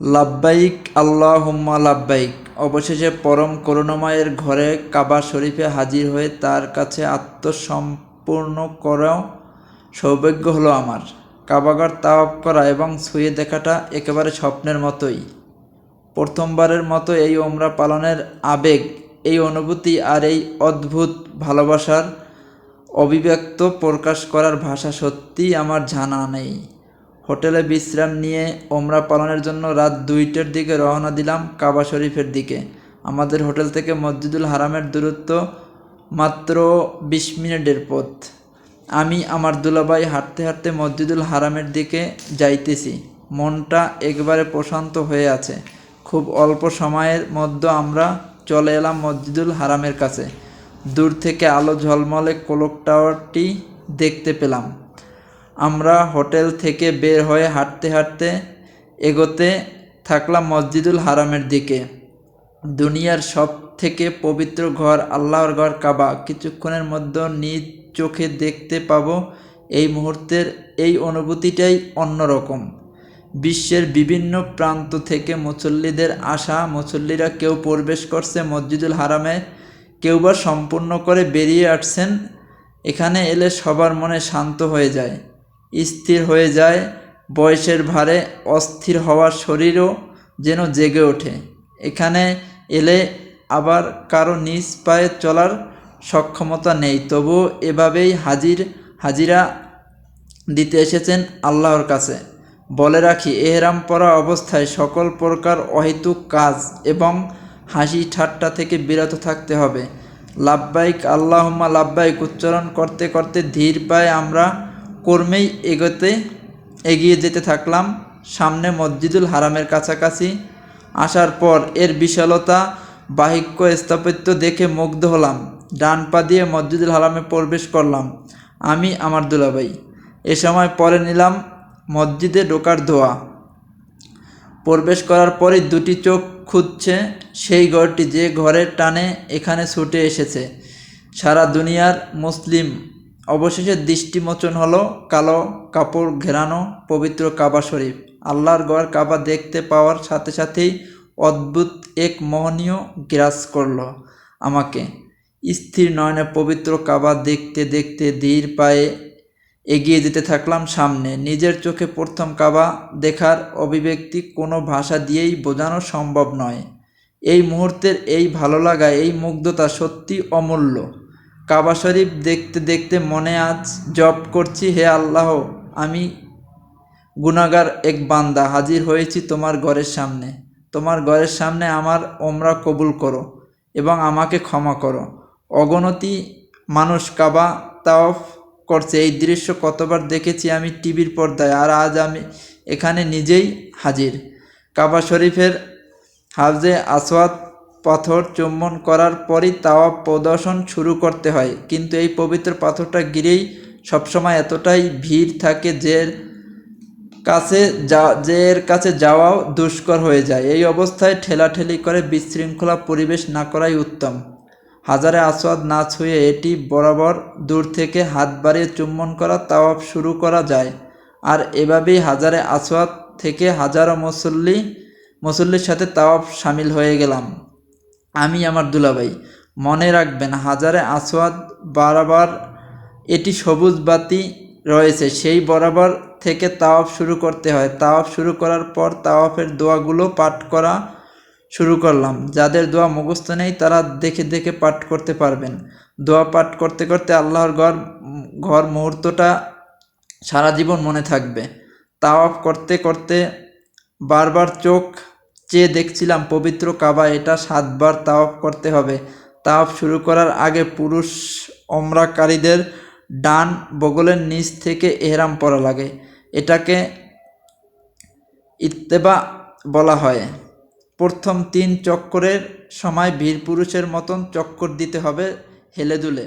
লাব্বাইক, আল্লাহুম্মা লাব্বাইক। অবশেষে পরম করুণাময়ের ঘরে কাবা শরীফে হাজির হয়ে তার কাছে আত্মসম্পূর্ণ করাও সৌভাগ্য হলো আমার। কাবাঘর তাওয়াফ করা এবং ছুঁয়ে দেখাটা একেবারে স্বপ্নের মতোই। প্রথমবারের মতো এই ওমরা পালনের আবেগ, এই অনুভূতি আর এই অদ্ভুত ভালোবাসার অভিব্যক্ত প্রকাশ করার ভাষা সত্যিই আমার জানা নেই। হোটেলে বিশ্রাম নিয়ে ওমরা পালনের জন্য রাত দুইটার দিকে রওনা দিলাম কাবা শরীফের দিকে। আমাদের হোটেল থেকে মসজিদুল হারামের দূরত্ব মাত্র বিশ মিনিটের পথ। আমি আমার দুলাভাই হাঁটতে হাঁটতে মসজিদুল হারামের দিকে যাইতেছি। মনটা একবারে প্রশান্ত হয়ে আছে। খুব অল্প সময়ের মধ্যে আমরা চলে এলাম মসজিদুল হারামের কাছে। দূর থেকে আলো ঝলমলে কোলক টাওয়ারটি দেখতে পেলাম। আমরা হোটেল থেকে বের হয়ে হাঁটতে হাঁটতে এগোতে থাকলাম মসজিদুল হারামের দিকে। দুনিয়ার সব থেকে পবিত্র ঘর আল্লাহর ঘর কাবা। কিছুক্ষণের মধ্যে নিজ চোখে দেখতে পাবো এই মুহূর্তের এই অনুভূতিটাই অন্যরকম। বিশ্বের বিভিন্ন প্রান্ত থেকে মুসল্লিদের আসা, মুসল্লিরা কেউ প্রবেশ করছে মসজিদুল হারামে, কেউ বা সম্পূর্ণ করে বেরিয়ে আসছেন। এখানে এলে সবার মনে শান্ত হয়ে যায়। স্থির হয়ে যায়, বয়সের ভারে অস্থির হওয়ার শরীরও যেন জেগে ওঠে। এখানে এলে আবার কারও নিজ পায়ে চলার সক্ষমতা নেই। তবুও এভাবেই হাজির, হাজিরা দিতে এসেছেন আল্লাহর কাছে। বলে রাখি, এহরাম পরা অবস্থায় সকল প্রকার অহেতুক কাজ এবং হাসি ঠাট্টা থেকে বিরত থাকতে হবে। লাভবাইক, আল্লাহম্মা লাভবাইক, উচ্চারণ করতে করতে ধীর পায়ে আমরা কর্মেই এগোতে এগিয়ে যেতে থাকলাম সামনে মসজিদুল হারামের কাছাকাছি। আসার পর এর বিশালতা, বাহিক্য, স্থাপত্য দেখে মুগ্ধ হলাম। ডান পা দিয়ে মসজিদুল হারামে প্রবেশ করলাম আমি, আমার দুলাভাই। এ সময় পরে নিলাম মসজিদে ঢোকার ধোয়া। প্রবেশ করার পরই দুটি চোখ খুঁজছে সেই ঘরটি যে ঘরের টানে এখানে ছুটে এসেছে। সারা দুনিয়ার মুসলিম অবশেষে দৃষ্টিমোচন হলো কালো কাপড় ঘেরানো পবিত্র কাবা শরীফ। আল্লাহর গড় কাবা দেখতে পাওয়ার সাথে সাথেই অদ্ভুত এক মোহনীয় গ্রাস করল আমাকে। স্থির নয়নে পবিত্র কাবা দেখতে দেখতে ধীর পায়ে এগিয়ে যেতে থাকলাম সামনে। নিজের চোখে প্রথম কাবা দেখার অভিব্যক্তি কোনো ভাষা দিয়েই বোঝানো সম্ভব নয়। এই মুহূর্তের এই ভালো লাগা, এই মুগ্ধতা সত্যি অমূল্য। কাবা শরীফ দেখতে দেখতে মনে আজ জপ করছি, হে আল্লাহ, আমি গুনাগার এক বান্দা, হাজির হয়েছি তোমার ঘরের সামনে। তোমার ঘরের সামনে আমার ওমরা কবুল করো এবং আমাকে ক্ষমা করো। অগণতি মানুষ কাবা তাওফ করছে। এই দৃশ্য কতবার দেখেছি আমি টিভির পর্দায়, আর আজ আমি এখানে নিজেই হাজির। কাবা শরীফের হাজে আসওয়াদ পাথর চুম্বন করার পরই তাওয়াব প্রদর্শন শুরু করতে হয়। কিন্তু এই পবিত্র পাথরটা গিরেই সবসময় এতটাই ভিড় থাকে যে কাছে যা এর কাছে যাওয়াও দুষ্কর হয়ে যায়। এই অবস্থায় ঠেলাঠেলি করে বিশৃঙ্খলা পরিবেশ না করাই উত্তম। হাজারে আসওয়াদ না ছুঁয়ে এটি বরাবর দূর থেকে হাত বাড়িয়ে চুম্বন করা তাওয়াফ শুরু করা যায়। আর এভাবেই হাজারে আসওয়াদ থেকে হাজারো মুসল্লি, মুসল্লির সাথে তাওয়াফ সামিল হয়ে গেলাম। আমি আমার দুলাভাই। মনে রাখবেন, হাজারে আসওয়াদ বরাবর এটি সবুজ বাতি রয়েছে, সেই বরাবর থেকে তাওয়াফ শুরু করতে হয়। তাওয়াফ শুরু করার পর তাওয়াফের দোয়াগুলো পাঠ করা শুরু করলাম। যাদের দোয়া মুখস্থ নেই, তারা দেখে দেখে পাঠ করতে পারবেন। দোয়া পাঠ করতে করতে আল্লাহর ঘর ঘর মুহূর্তটা সারা জীবন মনে থাকবে। তাওয়াফ করতে করতে বারবার চোখ চেয়ে দেখছিলাম পবিত্র কাবা, এটা সাতবার তাওয়াফ করতে হবে। তাওয়াফ শুরু করার আগে পুরুষ অমরাকারীদের ডান বগলের নিচ থেকে এহরাম পরা লাগে। এটাকে ইত্তেবা বলা হয়। প্রথম তিন চক্করের সময় বীর পুরুষের মতন চক্কর দিতে হবে হেলে দুলে।